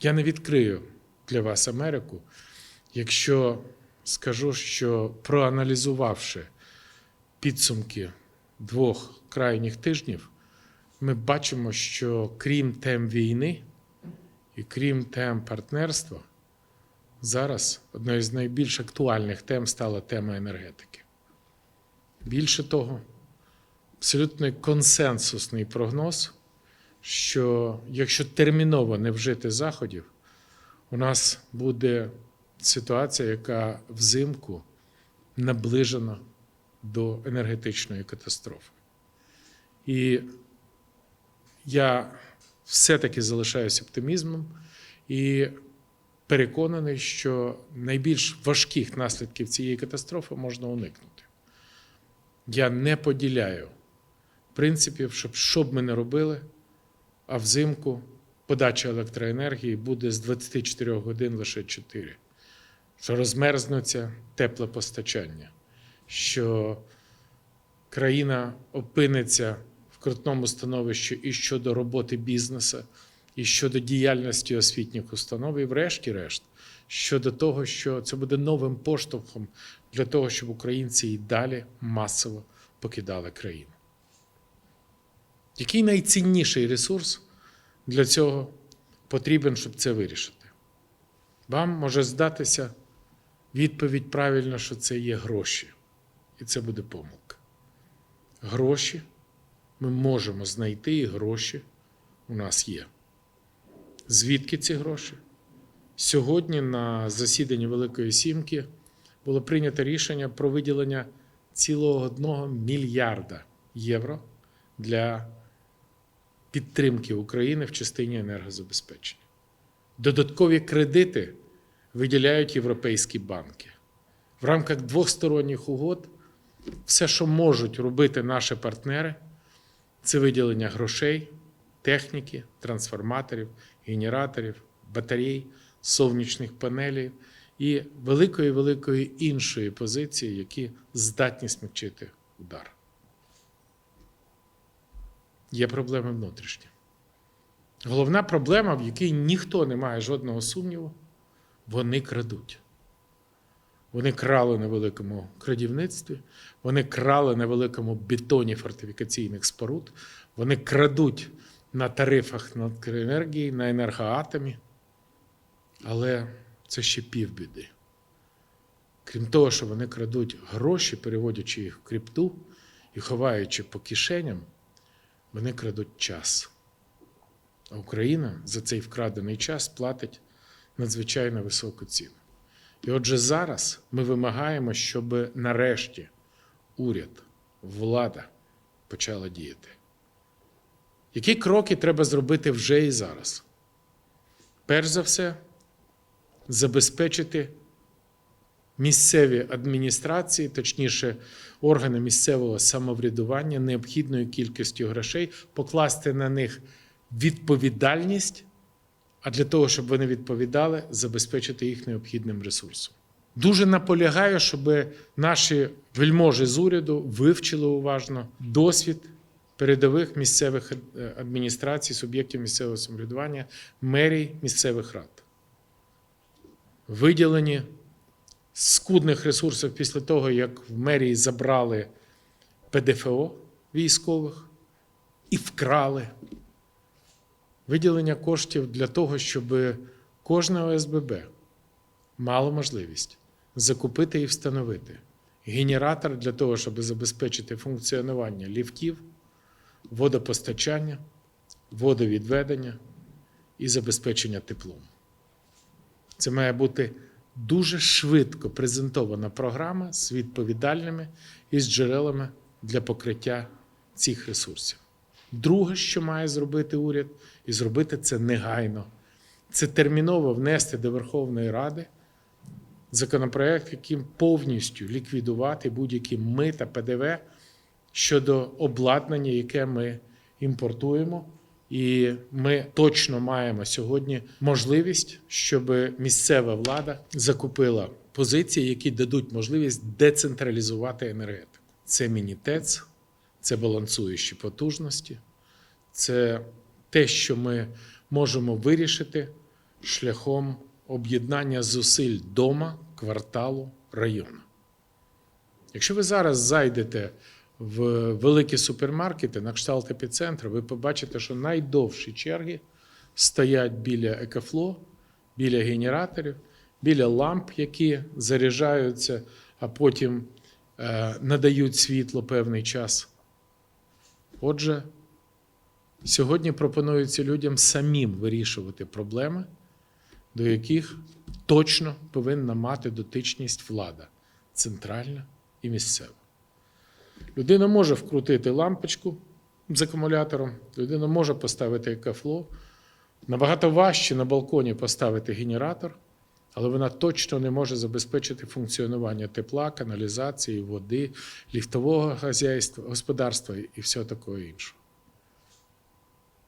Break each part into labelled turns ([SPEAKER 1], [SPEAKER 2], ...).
[SPEAKER 1] Я не відкрию для вас Америку, якщо скажу, що проаналізувавши підсумки двох крайніх тижнів, ми бачимо, що крім тем війни і крім тем партнерства, зараз одною з найбільш актуальних тем стала тема енергетики. Більше того, абсолютно консенсусний прогноз, що якщо терміново не вжити заходів, у нас буде ситуація, яка взимку наближена до енергетичної катастрофи. І я все-таки залишаюся оптимізмом і переконаний, що найбільш важких наслідків цієї катастрофи можна уникнути. Я не поділяю принципів, щоб що б ми не робили, а взимку подача електроенергії буде з 24 годин лише 4, що розмерзнуться тепле постачання, що країна опиниться в крутному становищі і щодо роботи бізнесу, і щодо діяльності освітніх установ, і врешті-решт, щодо того, що це буде новим поштовхом для того, щоб українці і далі масово покидали країну. Який найцінніший ресурс для цього потрібен, щоб це вирішити? Вам може здатися відповідь правильно, що це є гроші, і це буде помилка. Гроші ми можемо знайти, і гроші у нас є. Звідки ці гроші? Сьогодні на засіданні Великої Сімки було прийнято рішення про виділення цілого одного мільярда євро для підтримки України в частині енергозабезпечення. Додаткові кредити виділяють європейські банки. В рамках двосторонніх угод все, що можуть робити наші партнери, це виділення грошей, техніки, трансформаторів, генераторів, батарей, сонячних панелей і великої великої іншої позиції, які здатні смягчити удар. Є проблеми внутрішні. Головна проблема, в якій ніхто не має жодного сумніву, вони крадуть. Вони крали на великому крадівництві, вони крали на великому бетоні фортифікаційних споруд, вони крадуть на тарифах на енергії, на енергоатомі. Але це ще півбіди. Крім того, що вони крадуть гроші, переводячи їх в крипту і ховаючи по кишеням, вони крадуть час. А Україна за цей вкрадений час платить надзвичайно високу ціну. І отже, зараз ми вимагаємо, щоб нарешті уряд, влада почала діяти. Які кроки треба зробити вже і зараз? Перш за все, забезпечити місцеві адміністрації, точніше, органи місцевого самоврядування необхідною кількістю грошей, покласти на них відповідальність, а для того, щоб вони відповідали, забезпечити їх необхідним ресурсом. Дуже наполягаю, щоб наші вельможі з уряду вивчили уважно досвід передових місцевих е, адміністрацій, суб'єктів місцевого самоврядування, мерій місцевих рад. Виділені скудних ресурсів після того, як в мерії забрали ПДФО військових і вкрали. Виділення коштів для того, щоб кожне ОСББ мало можливість закупити і встановити генератор для того, щоб забезпечити функціонування ліфтів, водопостачання, водовідведення і забезпечення теплом. Це має бути дуже швидко презентована програма з відповідальними і з джерелами для покриття цих ресурсів. Друге, що має зробити уряд, і зробити це негайно, це терміново внести до Верховної Ради законопроект, яким повністю ліквідувати будь-які ми та ПДВ щодо обладнання, яке ми імпортуємо. І ми точно маємо сьогодні можливість, щоб місцева влада закупила позиції, які дадуть можливість децентралізувати енергетику. Це мінітец, це балансуючі потужності, це те, що ми можемо вирішити шляхом об'єднання зусиль дома, кварталу, району. Якщо ви зараз зайдете в великі супермаркети на кшталт епіцентру, ви побачите, що найдовші черги стоять біля екофло, біля генераторів, біля ламп, які заряджаються, а потім е, надають світло певний час. Отже, сьогодні пропонується людям самим вирішувати проблеми, до яких точно повинна мати дотичність влада центральна і місцева. Людина може вкрутити лампочку з акумулятором, людина може поставити екофло. Набагато важче на балконі поставити генератор, але вона точно не може забезпечити функціонування тепла, каналізації, води, ліфтового хазяйства, господарства і всього такого іншого.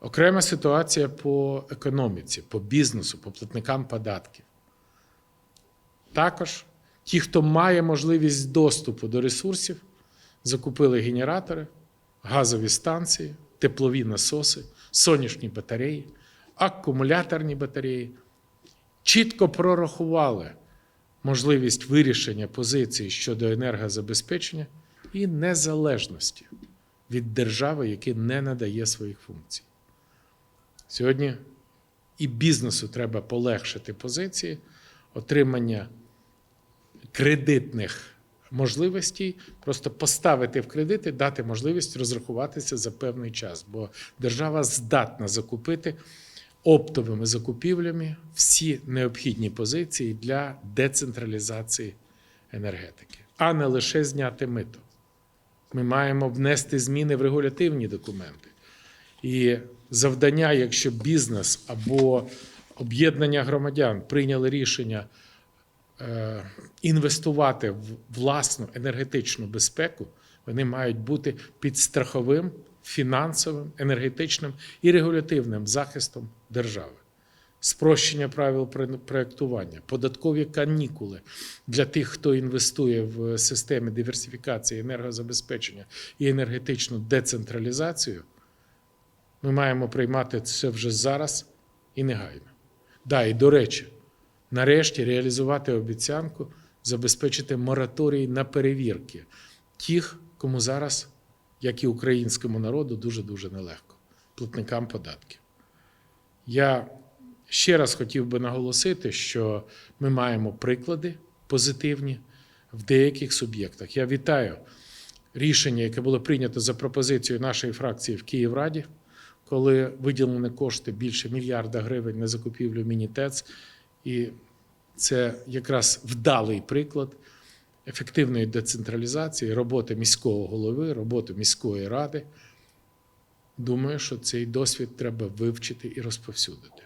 [SPEAKER 1] Окрема ситуація по економіці, по бізнесу, по платникам податків. Також ті, хто має можливість доступу до ресурсів, закупили генератори, газові станції, теплові насоси, сонячні батареї, акумуляторні батареї, чітко прорахували можливість вирішення позиції щодо енергозабезпечення і незалежності від держави, яка не надає своїх функцій. Сьогодні і бізнесу треба полегшити позиції отримання кредитних можливостей, просто поставити в кредити, дати можливість розрахуватися за певний час, бо держава здатна закупити оптовими закупівлями всі необхідні позиції для децентралізації енергетики, а не лише зняти мито. Ми маємо внести зміни в регулятивні документи. І завдання, якщо бізнес або об'єднання громадян прийняли рішення інвестувати в власну енергетичну безпеку, вони мають бути під страховим, фінансовим, енергетичним і регулятивним захистом держави. Спрощення правил проєктування, податкові канікули для тих, хто інвестує в системи диверсифікації енергозабезпечення і енергетичну децентралізацію. Ми маємо приймати це вже зараз і негайно. Да, і до речі, нарешті реалізувати обіцянку, забезпечити мораторій на перевірки тих, кому зараз, як і українському народу, дуже-дуже нелегко, платникам податків. Я ще раз хотів би наголосити, що ми маємо приклади позитивні в деяких суб'єктах. Я вітаю рішення, яке було прийнято за пропозицією нашої фракції в Київраді, коли виділені кошти більше мільярда гривень на закупівлю мінітец. І це якраз вдалий приклад ефективної децентралізації, роботи міського голови, роботи міської ради. Думаю, що цей досвід треба вивчити і розповсюдити.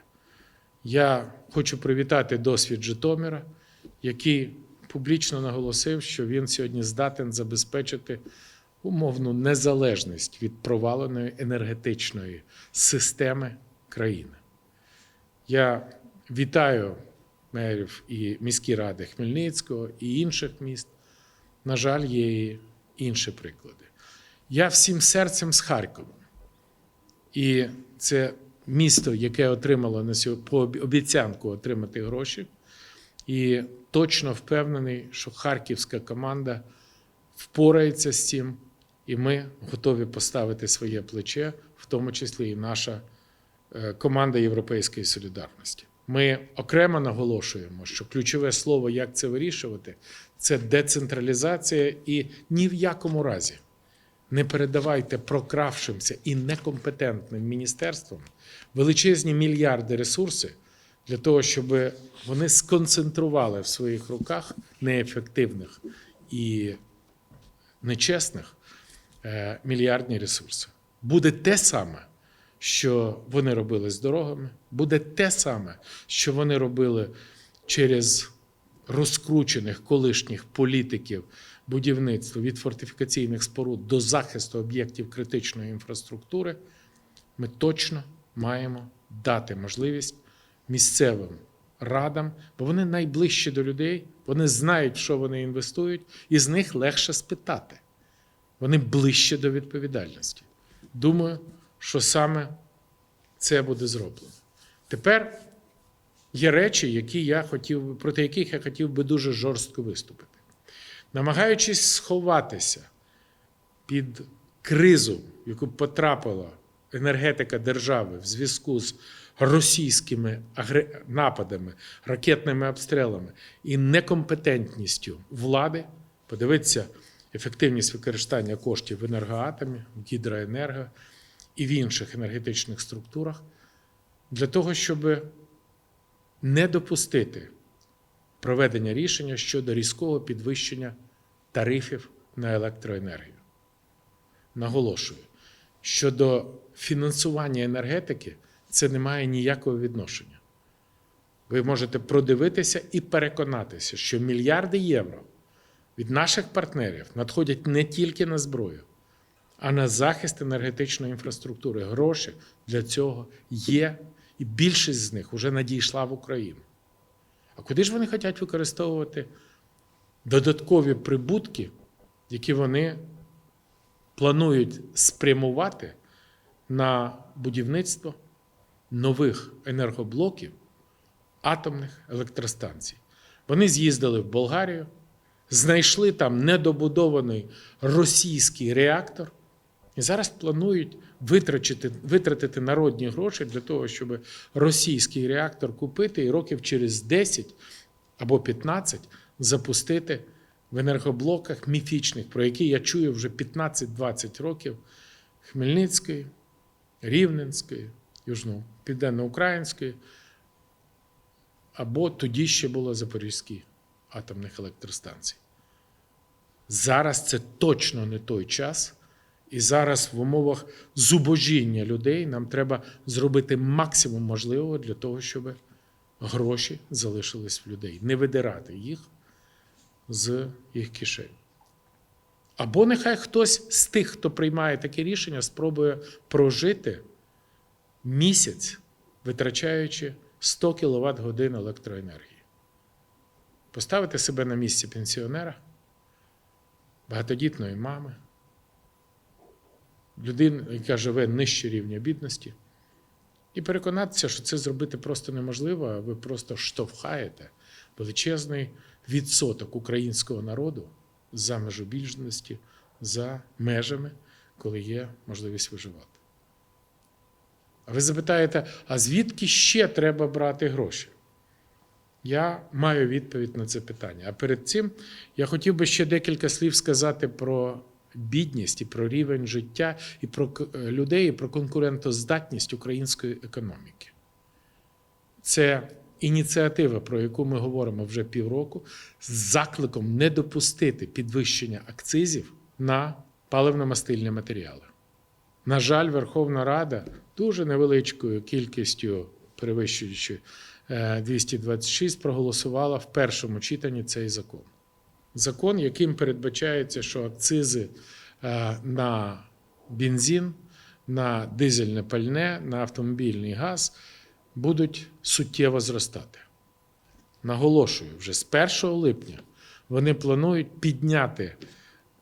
[SPEAKER 1] Я хочу привітати досвід Житомира, який публічно наголосив, що він сьогодні здатен забезпечити умовну незалежність від проваленої енергетичної системи країни. Я вітаю мерів і міські ради Хмельницького і інших міст. На жаль, є і інші приклади. Я всім серцем з Харковом. І це місто, яке отримало на сьогодні по обіцянку отримати гроші. І точно впевнений, що харківська команда впорається з цим, і ми готові поставити своє плече, в тому числі і наша е, команда Європейської солідарності. Ми окремо наголошуємо, що ключове слово, як це вирішувати, це децентралізація, і ні в якому разі не передавайте прокравшимся і некомпетентним міністерствам величезні мільярди ресурси для того, щоб вони сконцентрували в своїх руках неефективних і нечесних е, мільярдні ресурси. Буде те саме, що вони робили з дорогами, буде те саме, що вони робили через розкручених колишніх політиків будівництва від фортифікаційних споруд до захисту об'єктів критичної інфраструктури. Ми точно маємо дати можливість місцевим радам, бо вони найближчі до людей, вони знають, що вони інвестують, і з них легше спитати. Вони ближче до відповідальності. Думаю, що саме це буде зроблено. Тепер є речі, які я хотів, проти яких я хотів би дуже жорстко виступити. Намагаючись сховатися під кризу, в яку потрапила енергетика держави в зв'язку з російськими нападами, ракетними обстрілами і некомпетентністю влади, подивитися ефективність використання коштів в енергоатомі, в гідроенерго і в інших енергетичних структурах, для того, щоб не допустити проведення рішення щодо різкого підвищення тарифів на електроенергію. Наголошую, щодо фінансування енергетики це не має ніякого відношення. Ви можете продивитися і переконатися, що мільярди євро від наших партнерів надходять не тільки на зброю, а на захист енергетичної інфраструктури. Гроші для цього є, і більшість з них вже надійшла в Україну. А куди ж вони хочуть використовувати додаткові прибутки, які вони планують спрямувати на будівництво нових енергоблоків атомних електростанцій? Вони з'їздили в Болгарію, знайшли там недобудований російський реактор. І зараз планують витратити, витратити народні гроші для того, щоб російський реактор купити і років через 10 або 15 запустити в енергоблоках міфічних, про які я чую вже 15-20 років Хмельницької, Рівненської, Южно, Південно-Української, або тоді ще було Запорізькі атомних електростанцій. Зараз це точно не той час. І зараз в умовах зубожіння людей нам треба зробити максимум можливого для того, щоб гроші залишились в людей, не видирати їх з їх кишень. Або нехай хтось з тих, хто приймає таке рішення, спробує прожити місяць, витрачаючи 100 кВт годин електроенергії. Поставити себе на місці пенсіонера, багатодітної мами людина, яка живе нижче рівня бідності, і переконатися, що це зробити просто неможливо, а ви просто штовхаєте величезний відсоток українського народу за межу більшості, за межами, коли є можливість виживати. А ви запитаєте, а звідки ще треба брати гроші? Я маю відповідь на це питання. А перед цим я хотів би ще декілька слів сказати про бідність і про рівень життя, і про е, людей, і про конкурентоздатність української економіки. Це ініціатива, про яку ми говоримо вже півроку, з закликом не допустити підвищення акцизів на паливно-мастильні матеріали. На жаль, Верховна Рада дуже невеличкою кількістю, перевищуючи е, 226, проголосувала в першому читанні цей закон. Закон, яким передбачається, що акцизи е, на бензин, на дизельне пальне, на автомобільний газ будуть суттєво зростати. Наголошую, вже з 1 липня вони планують підняти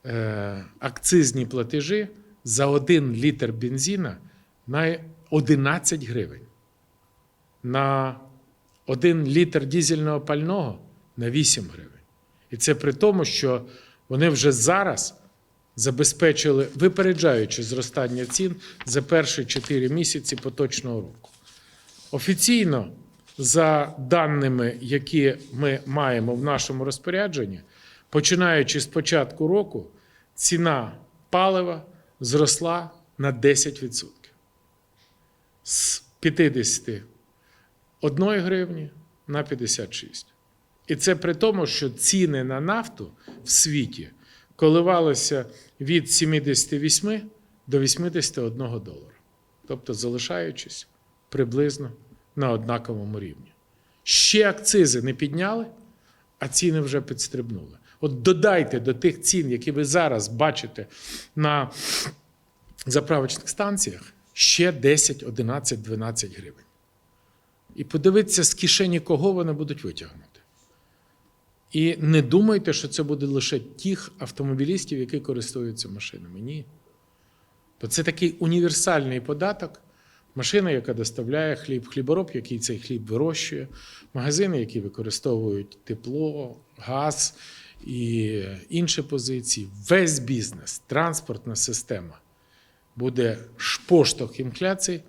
[SPEAKER 1] е, акцизні платежі за 1 літр бензина на 11 гривень, на 1 літр дизельного пального на 8 гривень. І це при тому, що вони вже зараз забезпечили, випереджаючи зростання цін за перші 4 місяці поточного року. Офіційно, за даними, які ми маємо в нашому розпорядженні, починаючи з початку року, ціна палива зросла на 10%. З 51 гривні на 56. І це при тому, що ціни на нафту в світі коливалися від 78 до 81 долара. Тобто залишаючись приблизно на однаковому рівні. Ще акцизи не підняли, а ціни вже підстрибнули. От додайте до тих цін, які ви зараз бачите на заправочних станціях, ще 10, 11, 12 гривень. І подивіться, з кишені кого вони будуть витягнути. І не думайте, що це буде лише тих автомобілістів, які користуються машинами. Ні. Бо це такий універсальний податок, машина, яка доставляє хліб, хлібороб, який цей хліб вирощує, магазини, які використовують тепло, газ і інші позиції. Весь бізнес, транспортна система буде шпоштовх інфляції,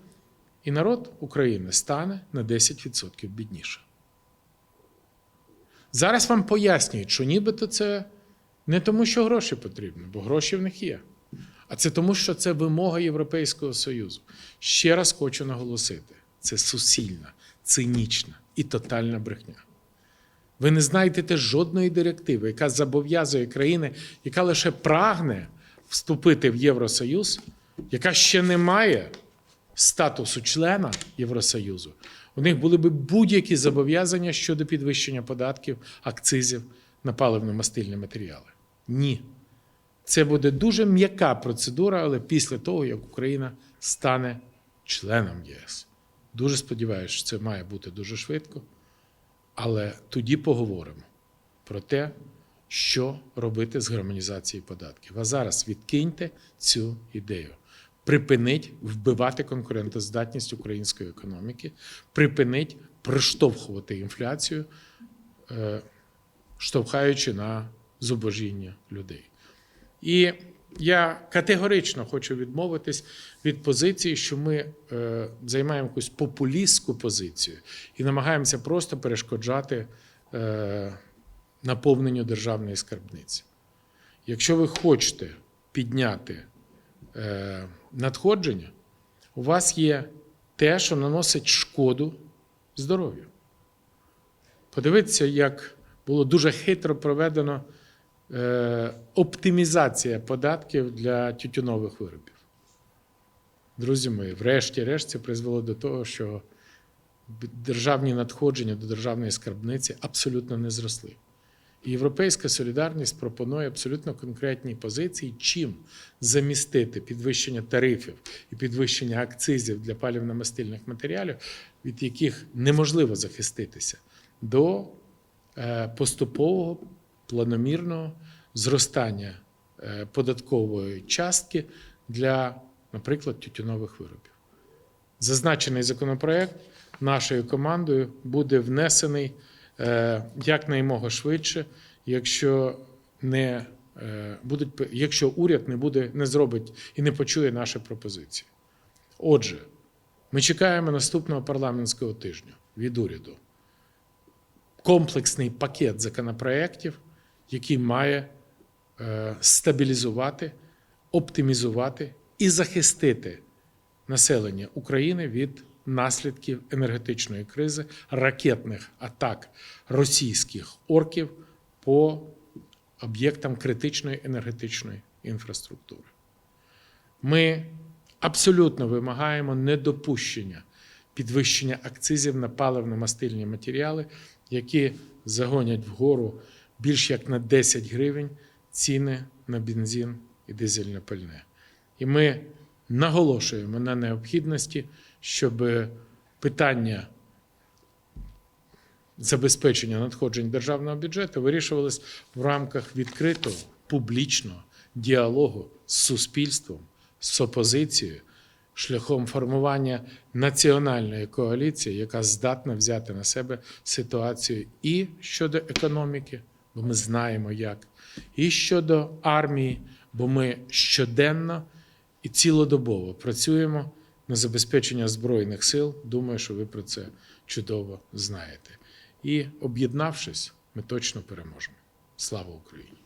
[SPEAKER 1] і народ України стане на 10% бідніше. Зараз вам пояснюють, що нібито це не тому, що гроші потрібні, бо гроші в них є. А це тому, що це вимога Європейського Союзу. Ще раз хочу наголосити: це сусільна, цинічна і тотальна брехня. Ви не знайдете жодної директиви, яка зобов'язує країни, яка лише прагне вступити в Євросоюз, яка ще не має статусу члена Євросоюзу. У них були б будь-які зобов'язання щодо підвищення податків, акцизів на паливно-мастильні матеріали. Ні. Це буде дуже м'яка процедура, але після того, як Україна стане членом ЄС. Дуже сподіваюся, що це має бути дуже швидко. Але тоді поговоримо про те, що робити з гармонізацією податків. А зараз відкиньте цю ідею. Припинить вбивати конкурентоздатність української економіки, припинить приштовхувати інфляцію, е, штовхаючи на зубожіння людей. І я категорично хочу відмовитись від позиції, що ми е, займаємо якусь популістську позицію і намагаємося просто перешкоджати е, наповненню державної скарбниці. Якщо ви хочете підняти надходження, у вас є те, що наносить шкоду здоров'ю. Подивіться, як було дуже хитро проведено е, оптимізація податків для тютюнових виробів. Друзі мої, врешті-решт це призвело до того, що державні надходження до державної скарбниці абсолютно не зросли. Європейська солідарність пропонує абсолютно конкретні позиції, чим замістити підвищення тарифів і підвищення акцизів для палівно-мастильних матеріалів, від яких неможливо захиститися, до е, поступового планомірного зростання е, податкової частки для, наприклад, тютюнових виробів. Зазначений законопроект нашою командою буде внесений якнаймога швидше, якщо не е, будуть, якщо уряд не буде, не зробить і не почує наші пропозиції. Отже, ми чекаємо наступного парламентського тижня від уряду комплексний пакет законопроєктів, який має е, стабілізувати, оптимізувати і захистити населення України від наслідків енергетичної кризи, ракетних атак російських орків по об'єктам критичної енергетичної інфраструктури. Ми абсолютно вимагаємо недопущення підвищення акцизів на паливно-мастильні матеріали, які загонять вгору більш як на 10 гривень ціни на бензин і дизельне пальне. І ми наголошуємо на необхідності, щоб питання забезпечення надходжень державного бюджету вирішувалось в рамках відкритого публічного діалогу з суспільством, з опозицією, шляхом формування національної коаліції, яка здатна взяти на себе ситуацію і щодо економіки, бо ми знаємо як, і щодо армії, бо ми щоденно і цілодобово працюємо на забезпечення Збройних сил. Думаю, що ви про це чудово знаєте. І об'єднавшись, ми точно переможемо. Слава Україні!